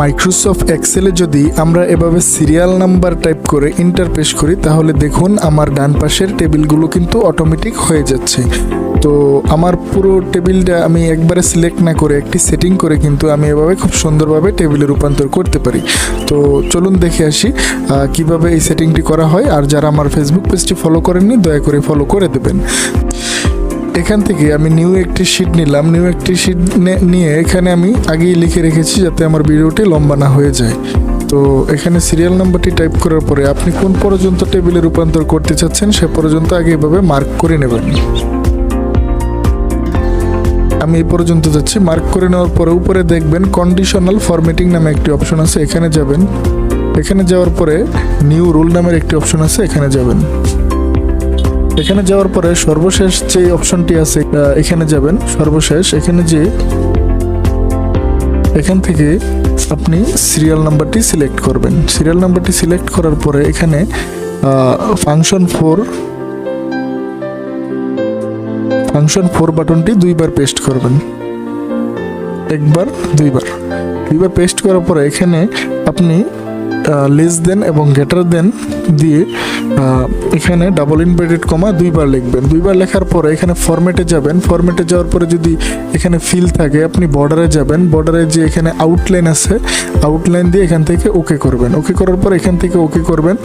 Microsoft এক্সেলে যদি আমরা এভাবে সিরিয়াল নাম্বার টাইপ করে ইন্টার পেশ করি, তাহলে দেখুন আমার ডান পাশের টেবিলগুলো কিন্তু অটোমেটিক হয়ে যাচ্ছে। তো আমার পুরো টেবিলটা আমি একবারে সিলেক্ট না করে একটি সেটিং করে কিন্তু আমি এভাবে খুব সুন্দরভাবে টেবিলে রূপান্তর করতে পারি। তো চলুন দেখে আসি কীভাবে এই সেটিংটি করা হয়। আর যারা আমার ফেসবুক পেজটি ফলো করেননি, দয়া করে ফলো করে দেবেন। এখান থেকে আমি নিউ একটি শিট নিলাম। নিউ একটি শিট নিয়ে এখানে আমি আগেই লিখে রেখেছি যাতে আমার ভিডিওটি লম্বা না হয়ে যায়। তো এখানে সিরিয়াল নাম্বারটি টাইপ করার পরে আপনি কোন পর্যন্ত টেবিলে রূপান্তর করতে চাচ্ছেন সে পর্যন্ত আগে এভাবে মার্ক করে নেবেন। আমি এই পর্যন্ত যাচ্ছি। মার্ক করে নেওয়ার পরে উপরে দেখবেন কন্ডিশনাল ফরম্যাটিং নামে একটি অপশন আছে, এখানে যাবেন। এখানে যাওয়ার পরে নিউ রুল নামের একটি অপশন আছে, এখানে যাবেন। এখানে যাওয়ার পরে সর্বশেষ যে অপশনটি আছে এখানে যাবেন। সর্বশেষ এখানে যে এখান থেকে আপনি সিরিয়াল নাম্বারটি সিলেক্ট করবেন। সিরিয়াল নাম্বারটি সিলেক্ট করার পরে এখানে ফাংশন ফোর ফাংশন ফোর বাটনটি দুইবার পেস্ট করবেন। একবার, দুইবার। দুইবার পেস্ট করার পরে এখানে আপনি লেস দেন এবং গেটার দেন দিয়ে এখানে ডাবল ইনভার্টেড কমা দুইবার লিখবেন। দুইবার লেখার পরে এখানে ফরম্যাটে যাবেন। ফরম্যাটে যাওয়ার পরে যদি এখানে ফিল থাকে, আপনি বর্ডারে যাবেন। বর্ডারে যে এখানে আউটলাইন আছে আউটলাইন দিয়ে এখান থেকে ওকে করবেন। ওকে করার পর এখান থেকে ওকে করবেন।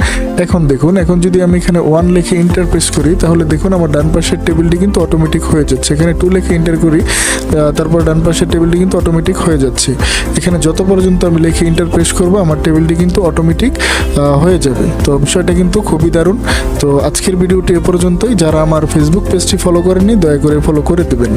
এখন দেখুন, এখন যদি আমি এখানে ওয়ান লিখে ইন্টার প্রেস করি, তাহলে দেখুন আমার ডান পাশের টেবিলটি কিন্তু অটোমেটিক হয়ে যাচ্ছে। এখানে টু লিখে ইন্টার করি তারপর ডান পাশের টেবিলটি কিন্তু অটোমেটিক হয়ে যাচ্ছে। এখানে যত পর্যন্ত আমি লিখে ইন্টার প্রেস করব, আমার টেবিলটি কিন্তু অটোমেটিক হয়ে যাবে। তো বিষয়টা কিন্তু খুবই দারুণ। তো আজকের ভিডিওটি এ পর্যন্তই। যারা আমার ফেসবুক পেজটি ফলো করেনি দয়া করে ফলো করে দেবেন।